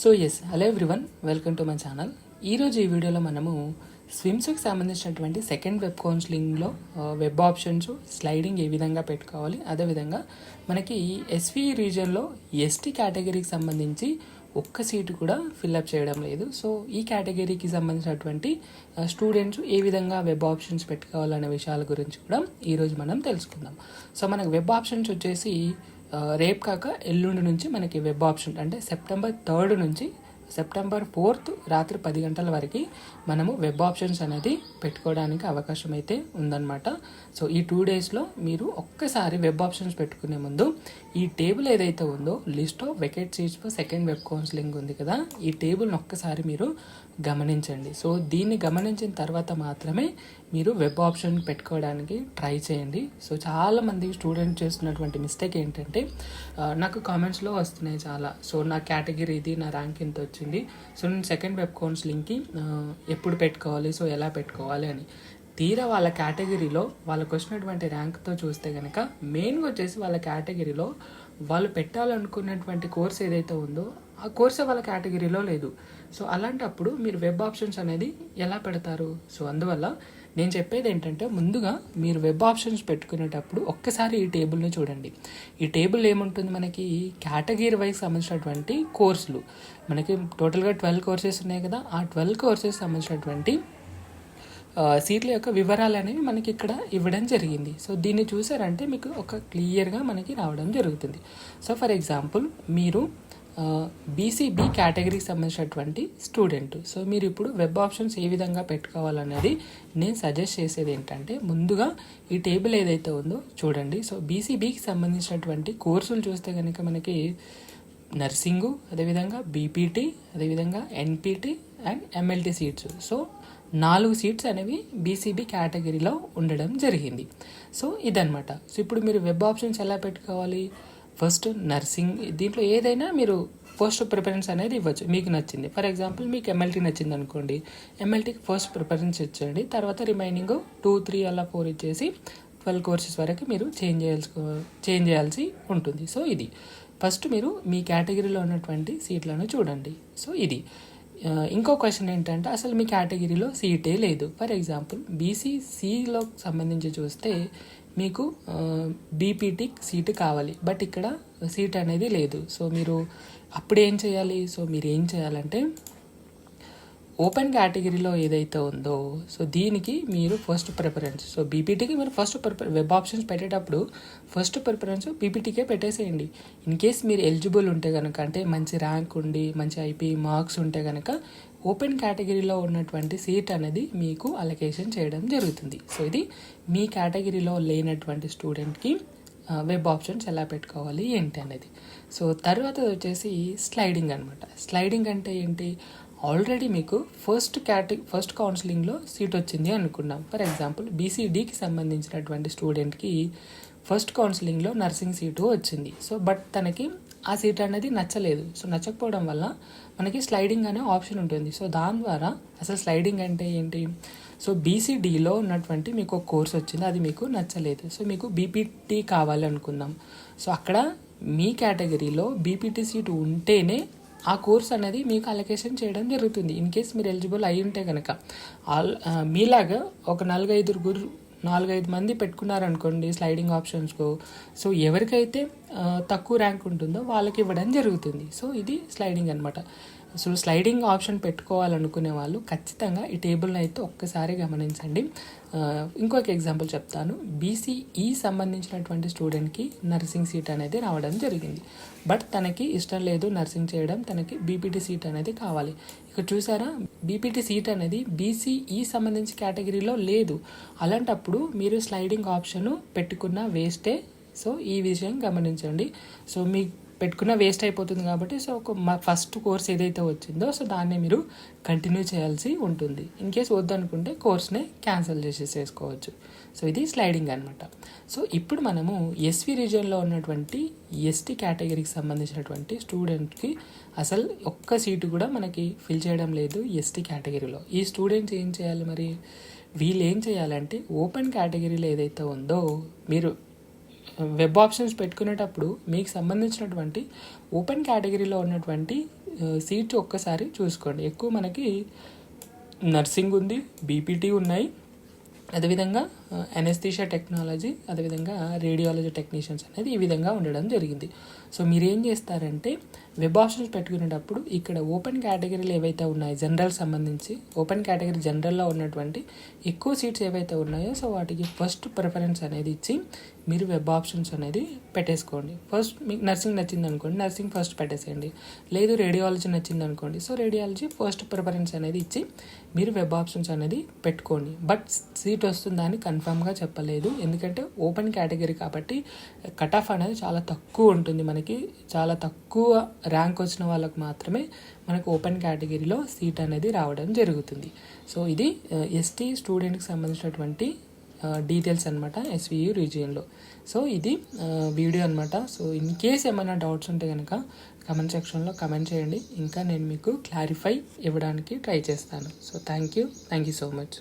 So yes hello everyone welcome to my channel ఈరోజు ఈ వీడియోలో మనము స్విమ్స్కి సంబంధించినటువంటి సెకండ్ వెబ్ కౌన్సిలింగ్లో వెబ్ ఆప్షన్స్ స్లైడింగ్ ఏ విధంగా పెట్టుకోవాలి? అదేవిధంగా మనకి ఎస్వి రీజియన్లో ఎస్టీ కేటగిరీకి సంబంధించి ఒక్క సీటు కూడా ఫిల్అప్ చేయడం లేదు. సో ఈ కేటగిరీకి సంబంధించినటువంటి స్టూడెంట్స్ ఏ విధంగా వెబ్ ఆప్షన్స్ పెట్టుకోవాలనే విషయాల గురించి కూడా ఈరోజు మనం తెలుసుకుందాం. సో మనకు వెబ్ ఆప్షన్స్ వచ్చేసి రేపు కాక ఎల్లుండి నుంచి మనకి వెబ్ ఆప్షన్ అంటే సెప్టెంబర్ థర్డ్ నుంచి సెప్టెంబర్ ఫోర్త్ రాత్రి పది గంటల వరకు మనము వెబ్ ఆప్షన్స్ అనేది పెట్టుకోవడానికి అవకాశం అయితే ఉందన్నమాట. సో ఈ టూ డేస్లో మీరు ఒక్కసారి వెబ్ ఆప్షన్స్ పెట్టుకునే ముందు ఈ టేబుల్ ఏదైతే ఉందో list of vacant seats for second web counselling ఉంది కదా ఈ టేబుల్ని ఒక్కసారి మీరు గమనించండి. సో దీన్ని గమనించిన తర్వాత మాత్రమే మీరు వెబ్ ఆప్షన్ పెట్టుకోవడానికి ట్రై చేయండి. సో చాలామంది స్టూడెంట్ చేస్తున్నటువంటి మిస్టేక్ ఏంటంటే నాకు కామెంట్స్లో వస్తున్నాయి చాలా. సో నా కేటగిరీ ఇది నా ర్యాంక్ ఎంత వచ్చింది. సో నేను సెకండ్ వెబ్ కౌన్సిలింగ్కి ఆ, ఎప్పుడు పెట్టుకోవాలి సో ఎలా పెట్టుకోవాలి అని. తీరా వాళ్ళ కేటగిరీలో వాళ్ళకు వచ్చినటువంటి ర్యాంక్తో చూస్తే కనుక మెయిన్గా వచ్చేసి వాళ్ళ కేటగిరీలో వాళ్ళు పెట్టాలనుకున్నటువంటి కోర్స్ ఏదైతే ఉందో ఆ కోర్సే వాళ్ళ కేటగిరీలో లేదు. సో అలాంటప్పుడు మీరు వెబ్ ఆప్షన్స్ అనేది ఎలా పెడతారు? సో అందువల్ల నేను చెప్పేది ఏంటంటే ముందుగా మీరు వెబ్ ఆప్షన్స్ పెట్టుకునేటప్పుడు ఒక్కసారి ఈ టేబుల్ని చూడండి. ఈ టేబుల్ ఏముంటుంది మనకి? కేటగిరీ వైజ్ సంబంధించినటువంటి కోర్సులు. మనకి టోటల్గా ట్వెల్వ్ కోర్సెస్ ఉన్నాయి కదా. ఆ ట్వెల్వ్ కోర్సెస్ సంబంధించినటువంటి సీట్ల యొక్క వివరాలు అనేవి మనకి ఇక్కడ ఇవ్వడం జరిగింది. సో దీన్ని చూసారంటే మీకు ఒక క్లియర్గా మనకి రావడం జరుగుతుంది. సో ఫర్ ఎగ్జాంపుల్ మీరు బీసీబీ కేటగిరీకి సంబంధించినటువంటి స్టూడెంట్ సో మీరు ఇప్పుడు వెబ్ ఆప్షన్స్ ఏ విధంగా పెట్టుకోవాలనేది నేను సజెస్ట్ చేసేది ఏంటంటే ముందుగా ఈ టేబుల్ ఏదైతే ఉందో చూడండి. సో బీసీబీకి సంబంధించినటువంటి కోర్సులు చూస్తే కనుక మనకి నర్సింగు అదేవిధంగా బీపీటీ అదేవిధంగా NPT and MLT seats so నాలుగు సీట్స్ అనేవి బీసీబీ కేటగిరీలో ఉండడం జరిగింది. సో ఇదనమాట సో ఇప్పుడు మీరు వెబ్ ఆప్షన్స్ ఎలా పెట్టుకోవాలి? ఫస్ట్ నర్సింగ్ దీంట్లో ఏదైనా మీరు ఫస్ట్ ప్రిఫరెన్స్ అనేది ఇవ్వచ్చు. మీకు నచ్చింది. ఫర్ ఎగ్జాంపుల్ మీకు ఎమ్మెల్టీ నచ్చింది అనుకోండి. ఎమ్మెల్టీకి ఫస్ట్ ప్రిఫరెన్స్ ఇచ్చండి తర్వాత రిమైనింగ్ టూ త్రీ అలా ఫోర్ ఇచ్చేసి ట్వెల్వ్ కోర్సెస్ వరకు మీరు చేంజ్ చేయాల్సి చేంజ్ చేయాల్సి ఉంటుంది. సో ఇది. ఫస్ట్ మీరు మీ కేటగిరీలో ఉన్నటువంటి సీట్లను చూడండి. సో ఇది. ఇంకో క్వశ్చన్ ఏంటంటే అసలు మీ కేటగిరీలో సీటే లేదు. ఫర్ ఎగ్జాంపుల్ బీసీసీలో సంబంధించి చూస్తే మీకు బీపీటీ సీటు కావాలి. బట్ ఇక్కడ సీట్ అనేది లేదు. సో మీరు అప్పుడు ఏం చేయాలి? సో మీరు ఏం చేయాలంటే ఓపెన్ కేటగిరీలో ఏదైతే ఉందో సో దీనికి మీరు ఫస్ట్ ప్రిఫరెన్స్ సో బీపీటీకి మీరు ఫస్ట్ ప్రిఫర్ వెబ్ ఆప్షన్స్ పెట్టేటప్పుడు ఫస్ట్ ప్రిఫరెన్స్ బీపీటీకే పెట్టేసేయండి. ఇన్ కేస్ మీరు ఎలిజిబుల్ ఉంటే కనుక అంటే మంచి ర్యాంక్ ఉండి మంచి ఐపీ మార్క్స్ ఉంటే కనుక ఓపెన్ కేటగిరీలో ఉన్నటువంటి సీట్ అనేది మీకు అలొకేషన్ చేయడం జరుగుతుంది. సో ఇది మీ కేటగిరీలో లేనటువంటి స్టూడెంట్కి వెబ్ ఆప్షన్స్ ఎలా పెట్టుకోవాలి ఏంటి అనేది. సో తర్వాత వచ్చేసి స్లైడింగ్ అనమాట స్లైడింగ్ అంటే ఏంటి? ఆల్రెడీ మీకు ఫస్ట్ కేటగి ఫస్ట్ కౌన్సిలింగ్లో సీట్ వచ్చింది అనుకున్నాం. ఫర్ ఎగ్జాంపుల్ బీసీడీకి సంబంధించినటువంటి స్టూడెంట్కి ఫస్ట్ కౌన్సిలింగ్లో నర్సింగ్ సీటు వచ్చింది. సో బట్ తనకి ఆ సీట్ అనేది నచ్చలేదు. సో నచ్చకపోవడం వల్ల మనకి స్లైడింగ్ అనే ఆప్షన్ ఉంటుంది. సో దాని ద్వారా అసలు స్లైడింగ్ అంటే ఏంటి? సో బీసీడీలో ఉన్నటువంటి మీకు ఒక కోర్స్ వచ్చింది. అది మీకు నచ్చలేదు. సో మీకు బీపీటీ కావాలనుకుందాం సో అక్కడ మీ కేటగిరీలో బీపీటీ సీట్ ఉంటేనే ఆ కోర్స్ అనేది మీకు అలొకేషన్ చేయడం జరుగుతుంది. ఇన్ కేస్ మీరు ఎలిజిబుల్ అయి ఉంటే కనుక ఆల్ మీలాగా ఒక నాలుగైదుగురు నాలుగైదు మంది పెట్టుకున్నారనుకోండి స్లైడింగ్ ఆప్షన్స్కు సో ఎవరికైతే తక్కువ ర్యాంక్ ఉంటుందో వాళ్ళకి ఇవ్వడం జరుగుతుంది. సో ఇది స్లైడింగ్ అనమాట సో స్లైడింగ్ ఆప్షన్ పెట్టుకోవాలనుకునే వాళ్ళు ఖచ్చితంగా ఈ టేబుల్ని అయితే ఒక్కసారి గమనించండి. ఇంకొక ఎగ్జాంపుల్ చెప్తాను. బీసీఈ సంబంధించినటువంటి స్టూడెంట్కి నర్సింగ్ సీట్ అనేది రావడం జరిగింది. బట్ తనకి ఇష్టం లేదు నర్సింగ్ చేయడం తనకి బీపీటీ సీట్ అనేది కావాలి. ఇక్కడ చూసారా? బీపీటీ సీట్ అనేది బీసీఈ సంబంధించి కేటగిరీలో లేదు. అలాంటప్పుడు మీరు స్లైడింగ్ ఆప్షన్ పెట్టుకున్న వేస్టే సో ఈ విషయం గమనించండి. సో మీ పెట్టుకున్న వేస్ట్ అయిపోతుంది కాబట్టి సో ఒక ఫస్ట్ కోర్స్ ఏదైతే వచ్చిందో సో దాన్ని మీరు కంటిన్యూ చేయాల్సి ఉంటుంది. ఇన్ కేస్ వద్దనుకుంటే కోర్స్ని క్యాన్సిల్ చేసేసుకోవచ్చు. సో ఇది స్లైడింగ్ అనమాట సో ఇప్పుడు మనము ఎస్వి రీజియన్లో ఉన్నటువంటి ఎస్టీ కేటగిరీకి సంబంధించినటువంటి స్టూడెంట్కి అసలు ఒక్క సీటు కూడా మనకి ఫిల్ చేయడం లేదు ఎస్టీ కేటగిరీలో ఈ స్టూడెంట్స్ ఏం చేయాలి మరి? వీళ్ళు ఏం చేయాలంటే ఓపెన్ కేటగిరీలో ఏదైతే ఉందో మీరు వెబ్ ఆప్షన్స్ పెట్టుకునేటప్పుడు మీకు సంబంధించినటువంటి ఓపెన్ కేటగిరీలో ఉన్నటువంటి సీట్స్ ఒక్కసారి చూసుకోండి. ఎక్కువ మనకి నర్సింగ్ ఉంది బీపీటీ ఉన్నాయి. అదేవిధంగా Uh, ఎనెస్థీషియా టెక్నాలజీ అదేవిధంగా రేడియాలజీ టెక్నీషియన్స్ అనేది ఈ విధంగా ఉండడం జరిగింది. సో మీరు ఏం చేస్తారంటే వెబ్ ఆప్షన్స్ పెట్టుకునేటప్పుడు ఇక్కడ ఓపెన్ కేటగిరీలు ఏవైతే ఉన్నాయో జనరల్ సంబంధించి ఓపెన్ కేటగిరీ జనరల్లో ఉన్నటువంటి ఎక్కువ సీట్స్ ఏవైతే ఉన్నాయో సో వాటికి ఫస్ట్ ప్రిఫరెన్స్ అనేది ఇచ్చి మీరు వెబ్ ఆప్షన్స్ అనేది పెట్టేసుకోండి. ఫస్ట్ మీకు నర్సింగ్ నచ్చింది అనుకోండి నర్సింగ్ ఫస్ట్ పెట్టేసేయండి. లేదు రేడియాలజీ నచ్చింది అనుకోండి సో రేడియాలజీ ఫస్ట్ ప్రిఫరెన్స్ అనేది ఇచ్చి మీరు వెబ్ ఆప్షన్స్ అనేది పెట్టుకోండి. బట్ సీట్ వస్తుందా అని కన్ఫామ్గా చెప్పలేదు. ఎందుకంటే ఓపెన్ కేటగిరీ కాబట్టి కట్ ఆఫ్ అనేది చాలా తక్కువ ఉంటుంది మనకి. చాలా తక్కువ ర్యాంక్ వచ్చిన వాళ్ళకు మాత్రమే మనకు ఓపెన్ కేటగిరీలో సీట్ అనేది రావడం జరుగుతుంది. సో ఇది uh, ఎస్టీ స్టూడెంట్కి సంబంధించినటువంటి డీటెయిల్స్ అనమాట ఎస్వియు రీజియన్లో సో ఇది uh, వీడియో అనమాట సో ఇన్ కేస్ ఏమైనా డౌట్స్ ఉంటే కనుక కమెంట్ సెక్షన్లో కమెంట్ చేయండి. ఇంకా నేను మీకు క్లారిఫై ఇవ్వడానికి ట్రై చేస్తాను. So thank you thank you so much